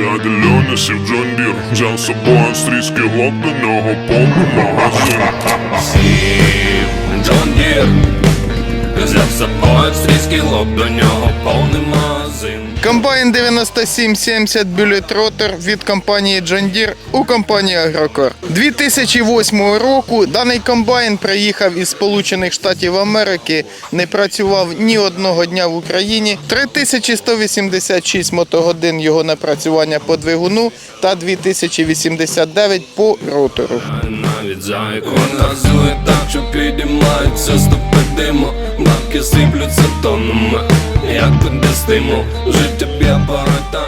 Дядя Льоня сів Джон Дір, взяв з собою австрійський глок, до нього повний магазин. Сів Джон Дір Взяв з собою австрійський лоб, до нього повний магазин Комбайн 9770 Bullet Rotor від компанії John Deere у компанії Agrocor. 2008 року даний комбайн приїхав із Сполучених Штатів Америки, не працював ні одного дня в Україні. 3186 мотогодин його напрацювання по двигуну та 2089 по ротору. Навіть зайку газує так, що підіймаються стопи диму Бабки сиплються тоннами, як стимул Життя б'є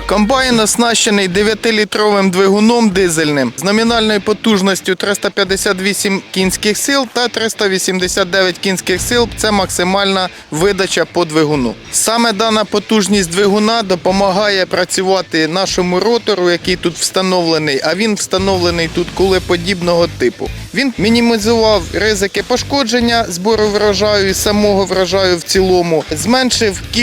Комбайн оснащений 9-літровим двигуном дизельним з номінальною потужністю 358 кінських сил та 389 кінських сил це максимальна видача по двигуну. Саме дана потужність двигуна допомагає працювати нашому ротору, який тут встановлений, а він встановлений тут кулеподібного типу. Він мінімізував ризики пошкодження збору врожаю і самого врожаю в цілому, зменшив кількість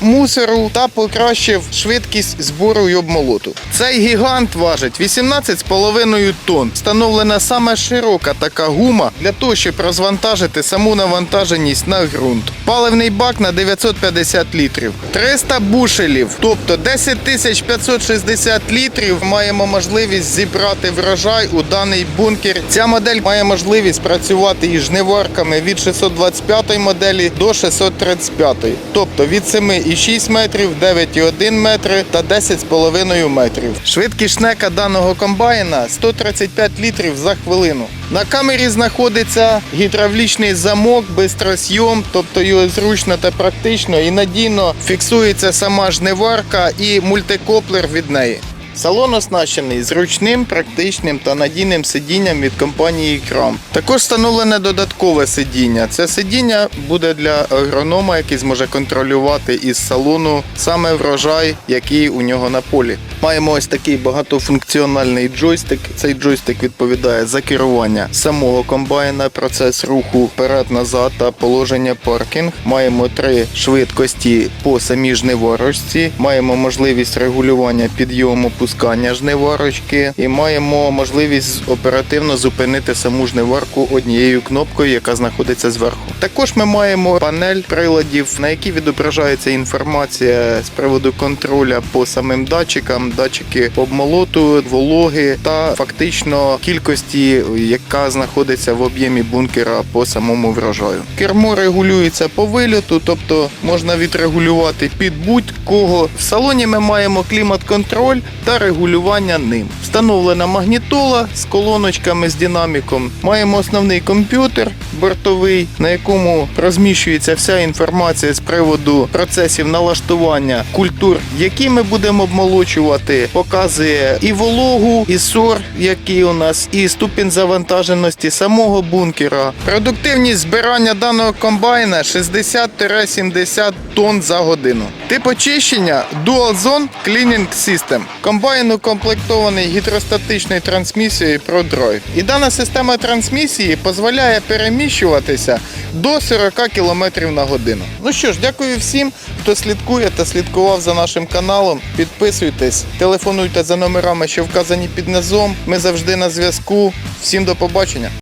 мусору та покращив швидкість збору й обмолоту. Цей гігант важить 18,5 тонн. Встановлена саме широка така гума для того, щоб розвантажити саму навантаженість на ґрунт. Паливний бак на 950 літрів, 300 бушелів, тобто 10 тисяч 560 літрів. Маємо можливість зібрати врожай у даний бункер. Ця модель має можливість працювати із жниварками від 625 моделі до 635, тобто від 7,6 метрів, 9,1 метри та 10,5 метрів. Швидкість шнека даного комбайна 135 літрів за хвилину. На камері знаходиться гідравлічний замок, бистросйом, тобто його зручно та практично і надійно фіксується сама жниварка і мультикоплер від неї. Салон оснащений зручним, практичним та надійним сидінням від компанії Крам. Також встановлене додаткове сидіння. Це сидіння буде для агронома, який зможе контролювати із салону саме врожай, який у нього на полі. Маємо ось такий багатофункціональний джойстик. Цей джойстик відповідає за керування самого комбайна, процес руху вперед-назад та положення паркінг. Маємо три швидкості по самій жниворочці. Маємо можливість регулювання підйому пускання жниварочки і маємо можливість оперативно зупинити саму жниварку однією кнопкою, яка знаходиться зверху. Також ми маємо панель приладів, на якій відображається інформація з приводу контроля по самим датчикам, датчики обмолоту, вологи та фактично кількості, яка знаходиться в об'ємі бункера по самому врожаю. Кермо регулюється по вильоту, тобто можна відрегулювати під будь-кого. В салоні ми маємо клімат-контроль регулювання ним. Встановлена магнітола з колоночками з динаміком. Маємо основний комп'ютер бортовий, на якому розміщується вся інформація з приводу процесів налаштування культур, які ми будемо обмолочувати. Показує і вологу, і сор, який у нас, і ступінь завантаженості самого бункера. Продуктивність збирання даного комбайна 60-70 тонн за годину. Тип очищення Dual Zone Cleaning System. Комбайн укомплектований гідростатичною трансмісією ProDrive. І дана система трансмісії дозволяє переміщуватися до 40 км на годину. Ну що ж, дякую всім, хто слідкує та слідкував за нашим каналом. Підписуйтесь, телефонуйте за номерами, що вказані під низом. Ми завжди на зв'язку. Всім до побачення.